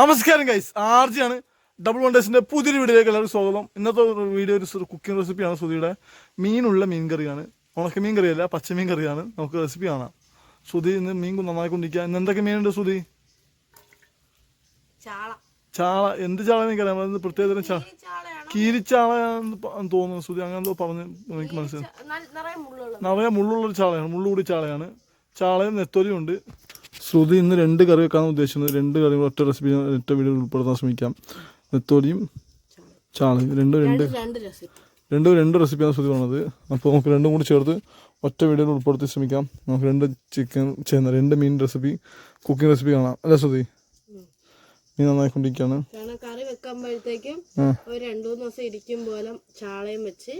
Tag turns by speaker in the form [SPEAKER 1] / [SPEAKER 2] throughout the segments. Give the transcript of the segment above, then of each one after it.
[SPEAKER 1] നമസ്കാരം guys ആർജിയാണ് double വണ്ടേഴ്സിന്റെ പുതിയൊരു വീഡിയോയിലേക്ക് എല്ലാവർക്കും സ്വാഗതം. ഇന്നത്തെ വീഡിയോ ഒരു കുക്കിംഗ് റെസിപ്പിയാണ് സുധിയുടെ മീനുള്ള മീൻ കറിയാണ്. ഉണക്ക മീൻ കറിയല്ല പച്ചമീൻ കറിയാണ്. നമുക്ക് റെസിപ്പി കാണാം. സുധി ഇന്ന് മീൻ നന്നായിക്കൊണ്ടിരിക്കുക ഇന്ന് എന്തൊക്കെ മീനുണ്ട് സുധി
[SPEAKER 2] ചാള.
[SPEAKER 1] എന്ത് ചാള എനിക്കറിയാം. അത് പ്രത്യേകതരം ചാള കീരിച്ചാളയാണെന്ന് തോന്നുന്നു സുധി അങ്ങനെ എന്തോ പറഞ്ഞ് എനിക്ക് മനസ്സിലായി.
[SPEAKER 2] നിറയെ
[SPEAKER 1] മുള്ളുള്ളൊരു ചാളയാണ്. മുള്ളുകൂടി ചാളയാണ്. ചാളയും നെത്തോലിയും ഉണ്ട് ശ്രുതി ഇന്ന് രണ്ട് കറി വെക്കാൻ ഉദ്ദേശിക്കുന്നത് രണ്ട് കറി ഒറ്റ റെസിപ്പി ഒറ്റ വീഡിയോ ഉൾപ്പെടുത്താൻ ശ്രമിക്കാം. നെത്തോലിയും ചാളയും. രണ്ടും രണ്ട്
[SPEAKER 2] രണ്ട് രണ്ട്
[SPEAKER 1] റെസിപ്പിയാണ് ശ്രുതി പറഞ്ഞത്. അപ്പോൾ നമുക്ക് രണ്ടും കൂടി ചേർത്ത് ഒറ്റ വീഡിയോയിൽ ഉൾപ്പെടുത്തി ശ്രമിക്കാം. നമുക്ക് രണ്ട് ചിക്കൻ ചെയ്യുന്ന രണ്ട് മീൻ റെസിപ്പി കുക്കിംഗ് റെസിപ്പി കാണാം. അല്ലേ ശ്രുതി? മീൻ നന്നായിക്കൊണ്ടിരിക്കുകയാണ്.
[SPEAKER 2] കറി വെക്കുമ്പോഴത്തേക്കും ഒരു രണ്ടു മൂന്ന് ദിവസം ഇരിക്കും പോലെ ചാളയും വെച്ച്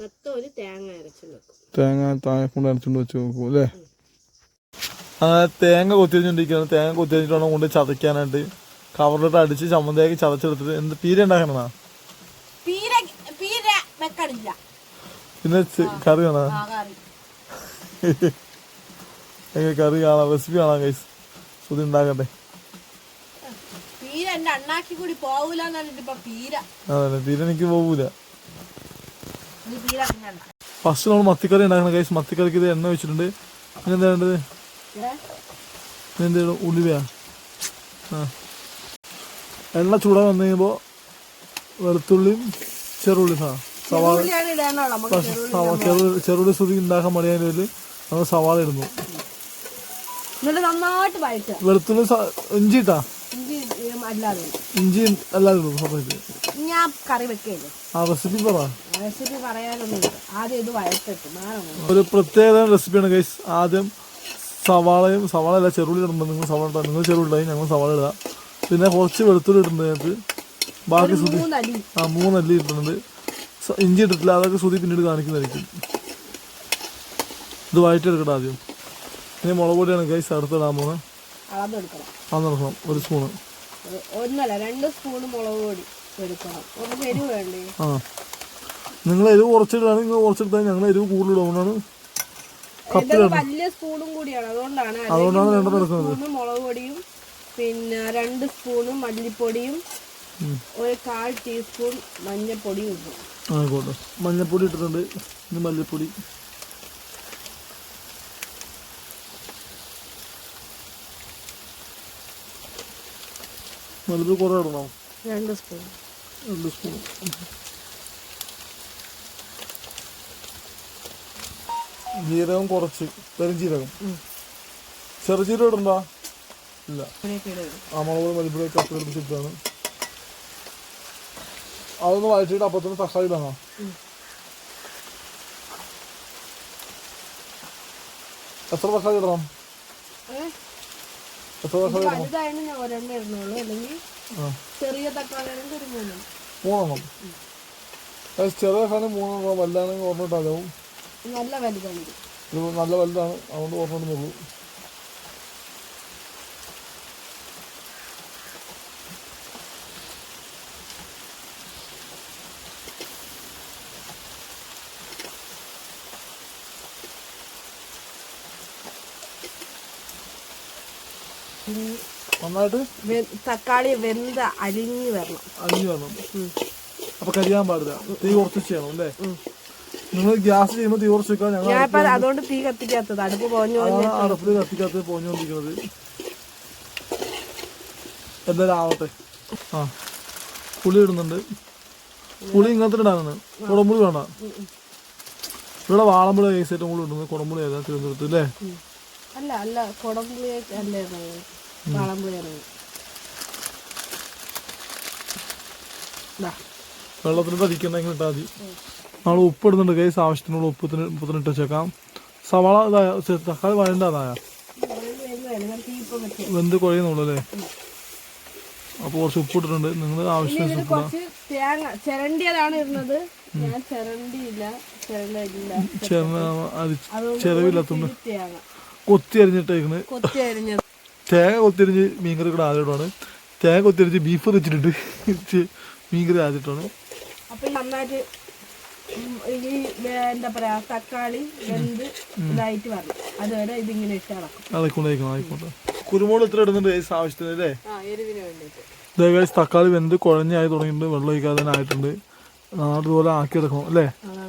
[SPEAKER 2] നത്തോലി തേങ്ങ അരച്ചു വെക്കും.
[SPEAKER 1] തേങ്ങ താഴെ കൊണ്ട് അരച്ചുകൊണ്ട് വെച്ച് നോക്കും അല്ലേ? തേങ്ങ കൊത്തിരിഞ്ഞോണ്ടിരിക്കുകയാണ് തേങ്ങ കൊത്തിരിഞ്ഞിട്ടാണ് കൊണ്ട് ചതയ്ക്കാനായിട്ട്. കവറിലിട്ട് അടിച്ച് ചമ്മന്തിയാക്കി ചതച്ചെടുത്തിട്ട്. എന്ത് പീര ഉണ്ടാക്കണ പിന്നെ കറി കാണാ എങ്ങനെ കറി കാണാം? റെസിപ്പി കാണാം കൈസ് സുതി ഉണ്ടാക്കട്ടെ.
[SPEAKER 2] പീര
[SPEAKER 1] എനിക്ക്
[SPEAKER 2] പോവൂല.
[SPEAKER 1] ഫസ്റ്റ് നമ്മൾ മത്തിക്കറി ഉണ്ടാക്കണം കൈസ് മത്തിക്കറിക്ക് ഇത് എണ്ണ വെച്ചിട്ടുണ്ട്. പിന്നെ എന്താ വേണ്ടത്? എന്ത് ചെയ്യണം ഉലുവയാ? ആ. എണ്ണ ചൂട വന്നു കഴിയുമ്പോൾ വെളുത്തുള്ളിയും ചെറുള്ളി സവാള
[SPEAKER 2] ചെറുള്ളി
[SPEAKER 1] സുതി ഉണ്ടാക്കാൻ മടിയായതിന്റെ പേരിൽ നമ്മൾ സവാള ഇടുന്നു. വെളുത്തുള്ളി ഇഞ്ചി ഇട്ടാ?
[SPEAKER 2] ഇഞ്ചി അല്ലാതെ.
[SPEAKER 1] ഇടുന്നു
[SPEAKER 2] ഞാൻ കറി വെക്കല്ലേ?
[SPEAKER 1] ആ റെസിപ്പി പറ.
[SPEAKER 2] റെസിപ്പി ആദ്യം ഇത്
[SPEAKER 1] ഒരു പ്രത്യേക റെസിപ്പിയാണ് ഗൈസ് ആദ്യം സവാളയും സവാള അല്ല ചെറുള്ളി ഇടുമ്പോൾ നിങ്ങൾ സവാള ഇട്ടാ നിങ്ങൾ ചെറുള്ളി ഞങ്ങൾ സവാള ഇടുക പിന്നെ കുറച്ച് വെളുത്തുള്ളി ഇടുന്നതിനകത്ത് ബാക്കി സുതി ആ മൂന്നല്ലി ഇട്ടിട്ടുണ്ട്. ഇഞ്ചി ഇട്ടിട്ടില്ല അതൊക്കെ സുതി പിന്നീട് കാണിക്കുന്നതായിരിക്കും. ഇത് വഴറ്റിയെടുക്കട്ടെ ആദ്യം. ഇനി മുളക് പൊടിയാണ് ഗൈസ് അടുത്തിടാൻ പോകുന്നത്
[SPEAKER 2] അളന്നെടുക്കണം.
[SPEAKER 1] ആ ഒരു സ്പൂണ്.
[SPEAKER 2] ഒന്നല്ല രണ്ട് സ്പൂൺ മുളക് പൊടി
[SPEAKER 1] ആ. നിങ്ങൾ എരിവ് കുറച്ചിട്ടാണ് നിങ്ങൾ കുറച്ചെടുത്താൽ ഞങ്ങൾ എരിവ് കൂടുതലിടുകൊണ്ടാണ്
[SPEAKER 2] ഇതൊക്കെ വലിയ സ്പൂണും കൂടിയാണ്. അതുകൊണ്ടാണ്
[SPEAKER 1] അതുകൊണ്ടാണ് രണ്ടെണ്ണം എടുക്കുന്നത്.
[SPEAKER 2] മുളക് പൊടിയും പിന്നെ രണ്ട് സ്പൂണ് മല്ലിപ്പൊടിയും ഒരു കാൽ ടീസ്പൂൺ മഞ്ഞപ്പൊടിയും ഇടും
[SPEAKER 1] ആയിക്കോട്ടെ. മഞ്ഞപ്പൊടി ഇട്ടിട്ടുണ്ട്. ഇനി മല്ലിപ്പൊടി. മല്ലിപ്പൊടി കുറേ ഇടണോ?
[SPEAKER 2] രണ്ട് സ്പൂൺ.
[SPEAKER 1] രണ്ട് സ്പൂൺ. ജീരകം കുറച്ച് പെരുംജീരകം. ചെറുജീരകം ഇടണ്ടോ. ഇല്ല. ആ മുളക് മല്ലിപ്പൊടിയൊക്കെ എടുത്തിട്ടാണ്. അതൊന്ന് വഴറ്റിയിട്ട് അപ്പത്തിന് തക്കാളി ഇടാണോ. എത്ര തക്കാളി ഇടണം? എത്ര തക്കാളി ഇടണം?
[SPEAKER 2] ചെറിയ തക്കാളി
[SPEAKER 1] മൂന്നെണ്ണം. വല്ലാണെങ്കിൽ ചെറിയ തക്കാളി മൂന്നെണ്ണം വലുതാണെങ്കിൽ ഓർമ്മിട്ടാലാവും
[SPEAKER 2] നല്ല വലുതാണ്. ഇത്.
[SPEAKER 1] നല്ല വലുതാണ്. അതുകൊണ്ട് ഓർമ്മ
[SPEAKER 2] നോക്കൂ.
[SPEAKER 1] നന്നായിട്ട്
[SPEAKER 2] തക്കാളി വെന്ത അലിഞ്ഞു വരണം.
[SPEAKER 1] അരിഞ്ഞു വരണം. അപ്പൊ കരിയാൻ പാടില്ല. തീ കുറച്ച് ചെയ്യണം അല്ലേ? നിങ്ങൾ ഗ്യാസ് ചെയ്യുമ്പോൾ തീ കുറച്ച് വെക്കാൻ ഞങ്ങൾ
[SPEAKER 2] ഞാനിപ്പോ അതുകൊണ്ട് തീ കത്തിക്കാത്തത്. അടുപ്പ് പോഞ്ഞു
[SPEAKER 1] പോഞ്ഞു. അടുപ്പിൽ കത്തിക്കകത്ത് പോഞ്ഞുകൊണ്ടിരിക്കുന്നത്. എന്തായാലും ആവട്ടെ. ആ പുളി ഇടുന്നുണ്ട്. പുളി ഇങ്ങനത്തെ ഇടാനാണ്. കുടംപുളി വേണ്ട. ഇവിടെ വാളമ്പുളി ഐസ് ഏറ്റവും കൂടുതൽ ഇടുന്നത് കുടംപുളി ഏതാ തിരുവനന്തപുരത്ത് അല്ലേ?
[SPEAKER 2] അല്ല അല്ല കുടംപുളി അല്ലേ വാളംപുളിയാണ്
[SPEAKER 1] വെള്ളത്തിന് പതിക്കണ്ടെങ്കിൽ ഇട്ടാൽ മതി. നമ്മൾ ഉപ്പ് ഇടുന്നുണ്ട് കേസ് ആവശ്യത്തിനുള്ള ഉപ്പത്തിന് ഉപ്പത്തിന് ഇട്ട് വെച്ചേക്കാം. സവാള ഇതായ തക്കാളി വഴണ്ട അതായ
[SPEAKER 2] തീ
[SPEAKER 1] വെന്ത് കുഴയുന്നുള്ളൂ അല്ലേ? അപ്പോൾ കുറച്ച് ഉപ്പ് ഇട്ടിട്ടുണ്ട് നിങ്ങൾ ആവശ്യത്തിന് ഉപ്പ്
[SPEAKER 2] തേങ്ങ ചിരണ്ടിയതാണ് ഇരുന്നത് ഞാൻ ചിരണ്ടിയില്ല.
[SPEAKER 1] കൊത്തി അരിഞ്ഞിട്ടേക്കണ്. തേങ്ങ കൊത്തിരിഞ്ഞ് മീൻകറി കൂടെ ആദ്യമായിട്ടാണ്. തേങ്ങ കൊത്തിരിഞ്ഞ് ബീഫ് വെച്ചിട്ടുണ്ട്. മീൻകറി ആദ്യമായിട്ടാണ്.
[SPEAKER 2] അപ്പൊ ഈ നന്നായിട്ട് ഈ എന്താ പറയാ തക്കാളി വെന്ത് ഇതായിട്ട് വരണം അതുവരെ ഇതിങ്ങനെ ഇട്ട് ഇളക്കും
[SPEAKER 1] കുരുമുളക് ഇത്ര ഇടുന്നുണ്ട് ആവശ്യത്തിന് അല്ലേ? ഗൈസ് തക്കാളി വെന്ത് കുഴഞ്ഞായി തുടങ്ങിയിട്ടുണ്ട് വെള്ളം ഒഴിക്കാതെ തന്നെ ആയിട്ടുണ്ട്. അല്ലേ?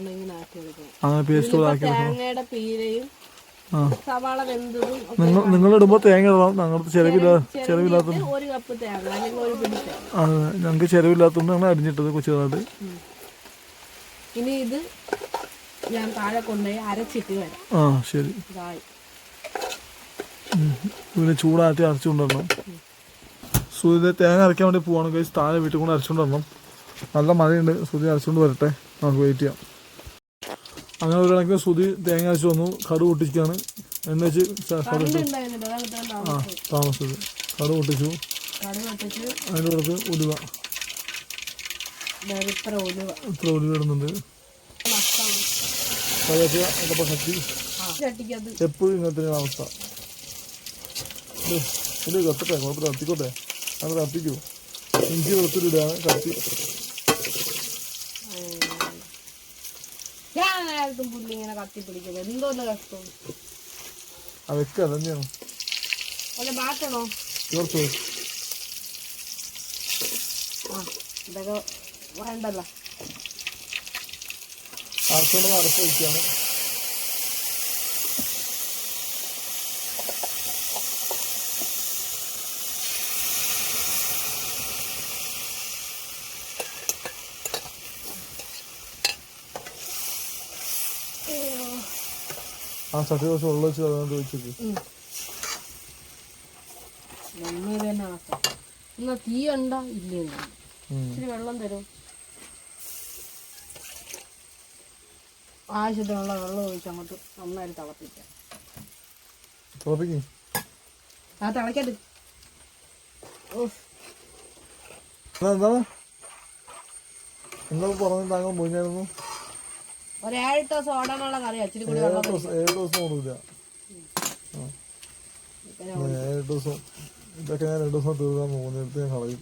[SPEAKER 2] ഇങ്ങനെ ആക്കി എടുക്കുന്നത്
[SPEAKER 1] അങ്ങനെ പേസ്റ്റ് പോലെ ആക്കി
[SPEAKER 2] എടുക്കണം
[SPEAKER 1] നിങ്ങൾ നിങ്ങൾ ഇടുമ്പോൾ തേങ്ങ ഇടണം ഞങ്ങൾക്ക് ചെലവില്ല ചെലവില്ലാത്ത ഞങ്ങൾക്ക് ചെലവില്ലാത്തതുകൊണ്ട് ഞങ്ങൾ അരിഞ്ഞിട്ടത് കൊച്ചുതായിട്ട്
[SPEAKER 2] ഇനി ഇത് ഞാൻ താഴെ കൊണ്ടുപോയി അരച്ചിട്ട് വരാം.
[SPEAKER 1] ആ ശരി.
[SPEAKER 2] ഇതായി.
[SPEAKER 1] പിന്നെ ചൂടാറ്റി അരച്ചുകൊണ്ടിരണം സൂര്യ തേങ്ങ അരയ്ക്കാൻ വേണ്ടി പോവാണ് കഴിച്ച് താഴെ വീട്ടിൽ കൊണ്ട് അരച്ചുകൊണ്ടിരണം നല്ല മഴയുണ്ട്. സുതി അരച്ചുകൊണ്ട് വരട്ടെ. നമുക്ക് വെയിറ്റ് ചെയ്യാം. അങ്ങനെ ഒരു കണക്കിന് സുതി തേങ്ങ അരച്ച് വന്നു. കടു പൊട്ടിക്കാണ് എന്ന് വെച്ച് ആ
[SPEAKER 2] താമസം
[SPEAKER 1] താമസിച്ചത്. കടു പൊട്ടിച്ച്. അതിന്റെ കൂടെ ഉലുവ
[SPEAKER 2] ദേ ഇത്ര ഉലുവ
[SPEAKER 1] ഇത്ര ഉലുവ ഇടുന്നുണ്ട് എപ്പോഴും ഇങ്ങനത്തെ അവസ്ഥ. ഇത് കത്തട്ടെ കുഴപ്പമില്ല കത്തിക്കോട്ടെ. അത് കത്തിക്കൂ. ഇഞ്ചി വെളുത്തിട്ടാണ് കത്തി.
[SPEAKER 2] നേരത്തും പുല്ല് ഇങ്ങനെ കത്തി പിടിക്കുന്നത് എന്തോന്ന് കഷ്ടം.
[SPEAKER 1] അതൊക്കെ അതന്നെയാണ് തന്നെയാണ്.
[SPEAKER 2] അല്ല മാറ്റണോ?
[SPEAKER 1] തീർത്തു
[SPEAKER 2] ആ ഇതൊക്കെ വേണ്ടല്ലോ.
[SPEAKER 1] അരച്ച് വയ്ക്കുകയാണ് ആ ചട്ടി കുറച്ച് വെള്ളം വെച്ച് അതുകൊണ്ട്
[SPEAKER 2] വെച്ചിട്ട്. തന്നെ ആക്കാം. എന്നാ തീ ഉണ്ടോ ഇല്ലേ ഇച്ചിരി വെള്ളം തരും. ആവശ്യത്തിനുള്ള വെള്ളം ഒഴിച്ച് അങ്ങോട്ട് നന്നായി തിളപ്പിക്കാം.
[SPEAKER 1] തിളപ്പിക്ക്.
[SPEAKER 2] ആ തിളക്കട്ട് ഓ
[SPEAKER 1] എന്നാ എന്താണ്? എന്താ പറഞ്ഞത് താങ്കൾ മുഴിഞ്ഞായിരുന്നു
[SPEAKER 2] ഒരേഴെട്ട് ദിവസം ഓടാനുള്ള കറിയാ ഇച്ചിരി കൂടി
[SPEAKER 1] ഏഴ്
[SPEAKER 2] വെള്ളം
[SPEAKER 1] ദിവസം ഏഴ് ദിവസം ഓടില്ല
[SPEAKER 2] ഒഴിക്കാം.
[SPEAKER 1] ഏഴ് ദിവസം. ഇതൊക്കെ ഞാൻ രണ്ട് ദിവസം തീർക്കാൻ പോകും. ഞാൻ കളയും.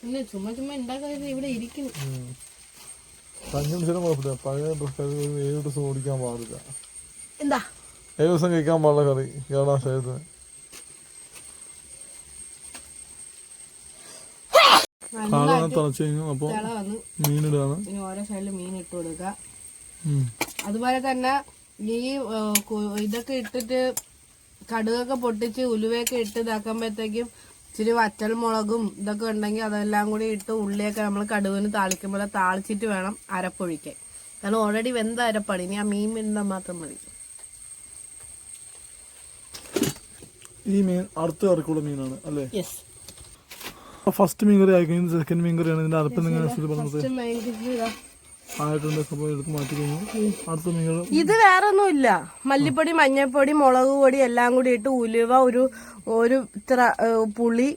[SPEAKER 2] പിന്നെ ചുമ്മാ ചുമ്മാ ഉണ്ടാക്കാതെ ഇവിടെ ഇരിക്കുന്നു.
[SPEAKER 1] കുടിച്ചാലും കുഴപ്പമില്ല. പഴയ കറി ഏത് ദിവസം ഓടിക്കാൻ പാടില്ല.
[SPEAKER 2] എന്താ?
[SPEAKER 1] ഏഴ് ദിവസം കഴിക്കാൻ പാടില്ല കറി കേടാ ശരീരത്തിന് കാള തിളച്ച് കഴിഞ്ഞു. അപ്പോൾ
[SPEAKER 2] തിള വന്ന്
[SPEAKER 1] മീനിടുകയാണ്.
[SPEAKER 2] ഇനി ഓരോ സൈഡിൽ മീൻ ഇട്ട് കൊടുക്കുക. അതുപോലെ തന്നെ ഈ ഇതൊക്കെ ഇട്ടിട്ട് കടുകൊക്കെ പൊട്ടിച്ച് ഉലുവയൊക്കെ ഇട്ട് ഇതാക്കുമ്പോഴത്തേക്കും ഇച്ചിരി വറ്റൽ മുളകും ഇതൊക്കെ ഉണ്ടെങ്കിൽ അതെല്ലാം കൂടി ഇട്ട് ഉള്ളിയൊക്കെ നമ്മൾ കടുവിന് താളിക്കുമ്പോൾ താളിച്ചിട്ട് വേണം അരപ്പൊഴിക്കാൻ. കാരണം ഓൾറെഡി വെന്ത അരപ്പാണ്. ഇനി ആ മീൻ വെന്താൽ മാത്രം മതി.
[SPEAKER 1] ഈ മീൻ അടുത്ത ഇറക്കുള്ള മീനാണ് അല്ലേ? ഫസ്റ്റ് മീൻ കറി ആയിക്കഴിഞ്ഞു സെക്കൻഡ് മീൻ കറിയാണ് ഇതിന്റെ അരപ്പ് നിങ്ങൾ പറഞ്ഞത്. ആയിട്ടുണ്ട് അപ്പോൾ എടുത്ത് മാറ്റി കഴിഞ്ഞു അടുത്ത നിങ്ങൾ
[SPEAKER 2] ഇത് വേറെ ഒന്നും ഇല്ല മല്ലിപ്പൊടി മഞ്ഞൾപ്പൊടി മുളക് പൊടി എല്ലാം കൂടി ഇട്ട് ഉലുവ ഒരു ഒരു ഇത്ര പുളി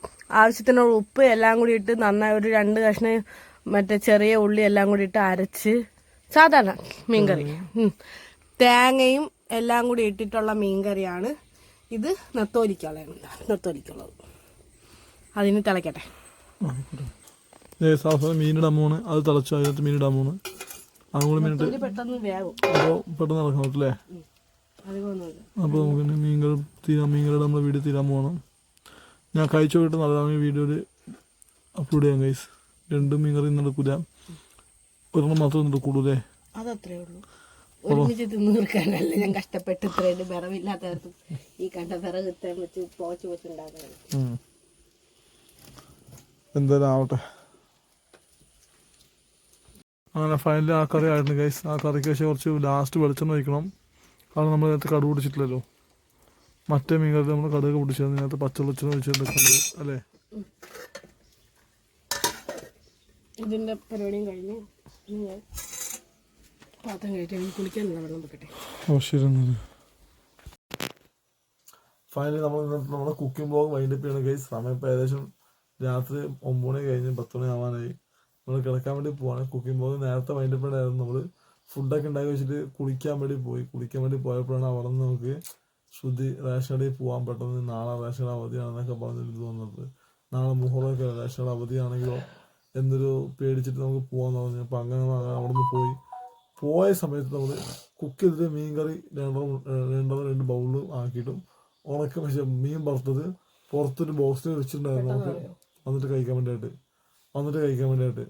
[SPEAKER 2] ആവശ്യത്തിനുള്ള ഉപ്പ് എല്ലാം കൂടി ഇട്ട് നന്നായി ഒരു രണ്ട് കഷ്ണം മറ്റേ ചെറിയ ഉള്ളി എല്ലാം കൂടി ഇട്ട് അരച്ച് സാധാരണ മീൻകറി. തേങ്ങയും എല്ലാം കൂടി ഇട്ടിട്ടുള്ള മീൻകറിയാണ്. ഇത് നെത്തോലിക്കുള്ളതാണ്. നെത്തോലിക്കുള്ളത്. അതിന് തിളയ്ക്കട്ടെ
[SPEAKER 1] മീനിടാൻ പോണ്. അത് തിളച്ചു അതിനകത്ത് മീനിടാൻ പോണ്.
[SPEAKER 2] നെത്തോലി പെട്ടെന്ന് വേവും.
[SPEAKER 1] അപ്പോൾ പെട്ടെന്ന് അപ്പോൾ നമുക്ക് മീൻകൾ തീരാൻ മീൻകറിയുടെ നമ്മുടെ വീഡിയോ തീരാൻ പോകണം ഞാൻ കഴിച്ചു പോയിട്ട് നല്ലതാണ് വീഡിയോയിൽ അപ്ലോഡ് ചെയ്യാം ഗൈസ് രണ്ടും മീൻ കറി നടക്കൂല ഒരെണ്ണം മാത്രം നടക്കൂടൂലേ
[SPEAKER 2] അതത്രേ ഉള്ളൂ. ഒരുമിച്ച് തിന്നു തീർക്കാനല്ല ഞാൻ കഷ്ടപ്പെട്ട് ഇത്രയും വിറവില്ലാത്തവർക്കും ഈ കണ്ട വിറക് ഇത്രയും വെച്ച് പോച്ച്
[SPEAKER 1] എന്തായാലും ആവട്ടെ. അങ്ങനെ ഫൈനലി ആ കറി ആയിരുന്നു ഗൈസ് ആ കറിക്ക് പക്ഷേ കുറച്ച് ലാസ്റ്റ് വെളിച്ചെണ്ണ ഒഴിക്കണം. കാരണം നമ്മൾ നേരത്തെ കടുക് പിടിച്ചിട്ടില്ലല്ലോ മറ്റേ മീൻ കറി നമ്മൾ കടുക് പിടിച്ചത് നേരത്തെ പച്ച വെളിച്ചെണ്ണ ഒഴിച്ചിട്ടുണ്ട് അല്ലേ?
[SPEAKER 2] ഇതിന്റെ പരിപാടിയും കഴിഞ്ഞു. ഞാൻ പാത്രം കഴിയിട്ട് കുളിക്കാനുള്ള വെള്ളം വെക്കട്ടെ.
[SPEAKER 1] ഓ ശരി ഫൈനലി നമ്മൾ നമ്മുടെ കുക്കിംഗ് ബ്ലോഗ് വൈൻഡപ്പ് ചെയ്യണം ഗൈസ് സമയം ഇപ്പോൾ ഏകദേശം രാത്രി ഒമ്പത് മണി കഴിഞ്ഞ് പത്ത് മണി ആവാനായി. നമ്മൾ കിടക്കാൻ വേണ്ടി പോവാണ്. കുക്കിംഗ് പോകുന്നത് നേരത്തെ വൈകിട്ടപ്പോഴായിരുന്നു നമ്മൾ ഫുഡൊക്കെ ഉണ്ടാക്കി വെച്ചിട്ട് കുളിക്കാൻ വേണ്ടി പോയി. കുളിക്കാൻ വേണ്ടി പോയപ്പോഴാണ് അവിടെ നിന്ന് നമുക്ക് ശ്രുതി റേഷൻ കടയിൽ പോകാൻ പെട്ടെന്ന് നാളെ റേഷൻ കട അവധിയാണെന്നൊക്കെ പറഞ്ഞിട്ട് തോന്നുന്നത്. നാളെ മുഹറമൊക്കെ റേഷൻ കട അവധിയാണെങ്കിലോ എന്നൊരു പേടിച്ചിട്ട് നമുക്ക് പോകാൻ പറഞ്ഞു. അപ്പം അങ്ങനെ അവിടെ നിന്ന് പോയി. പോയ സമയത്ത് നമ്മൾ കുക്ക് ചെയ്തിട്ട് മീൻ കറി രണ്ടോ രണ്ടോ രണ്ട് ബൗളിൽ ആക്കിയിട്ടും ഉണക്ക പക്ഷെ മീൻ വറുത്തത് പുറത്തൊരു ബോക്സിൽ വെച്ചിട്ടുണ്ടായിരുന്നു. നമുക്ക് വന്നിട്ട് കഴിക്കാൻ വേണ്ടിയിട്ട് വന്നിട്ട് കഴിക്കാൻ വേണ്ടിയിട്ട്.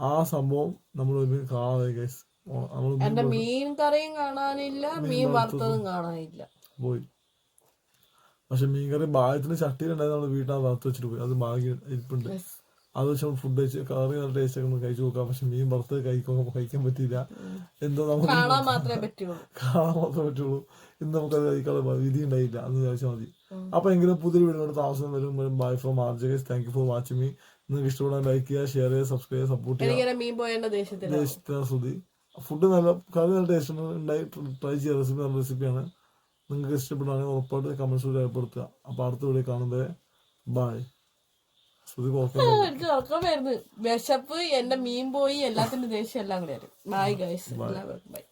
[SPEAKER 1] ആ സംഭവം നമ്മൾ കാണാതെ ഗൈസ്
[SPEAKER 2] എന്റെ മീൻ കറിയും കാണാനില്ല മീൻ വറുത്തതും കാണാനില്ല.
[SPEAKER 1] പോയി. പക്ഷെ മീൻകറി ഭാഗ്യത്തിന് ചട്ടിയിലുണ്ടായത് നമ്മൾ വീട്ടിൽ വറുത്ത് വെച്ചിട്ട് പോയി. അത് ഭാഗ്യം ഇരിപ്പുണ്ട്. അത് വെച്ച് നമ്മൾ ഫുഡ് കഴിച്ച് കറി നല്ല ടേസ്റ്റ് ഒക്കെ നമുക്ക് കഴിച്ചു നോക്കാം. പക്ഷെ മീൻ വറുത്ത് കഴിക്കാൻ കഴിക്കാൻ പറ്റിയില്ല. എന്തോ നമുക്ക്
[SPEAKER 2] കാണാൻ മാത്രമേ പറ്റുള്ളൂ.
[SPEAKER 1] കാണാൻ മാത്രമേ പറ്റുള്ളൂ. ഇന്ന് നമുക്കത് കഴിക്കാനുള്ള വിധി ഉണ്ടായില്ല. അന്ന് വിചാരിച്ചാൽ മതി. അപ്പൊ എങ്കിലും പുതിയൊരു വീടിനോട് താമസം വരും. Bye for മാർജ് guys thank you for watching me ഇഷ്ടപ്പെടാൻ ലൈക്ക് ചെയ്യുക ഷെയർ ചെയ്യുക സബ്സ്ക്രൈബ് സപ്പോർട്ട് ചെയ്യുക.
[SPEAKER 2] മീൻ പോയേണ്ട
[SPEAKER 1] ദേശത്തിന് ശ്രുതി. ഫുഡ് നല്ല കറി നല്ല ടേസ്റ്റ് ഉണ്ടായി ട്രൈ ചെയ്യുക റെസിപ്പി നല്ല റെസിപ്പിയാണ് നിങ്ങൾക്ക് ഇഷ്ടപ്പെടുകയാണെങ്കിൽ ഉറപ്പായിട്ട് കമൻസ് രേഖപ്പെടുത്തുക. അപ്പോൾ അടുത്ത വീഡിയോ കാണുന്നത്. ബായ്
[SPEAKER 2] എനിക്ക് ഉറക്കം വരുന്നു. വിശപ്പ് എന്റെ മീൻ പോയി എല്ലാത്തിന്റെ ദേഷ്യം എല്ലാം കൂടെ ബൈ ഗൈസ് എല്ലാവർക്കും ബൈ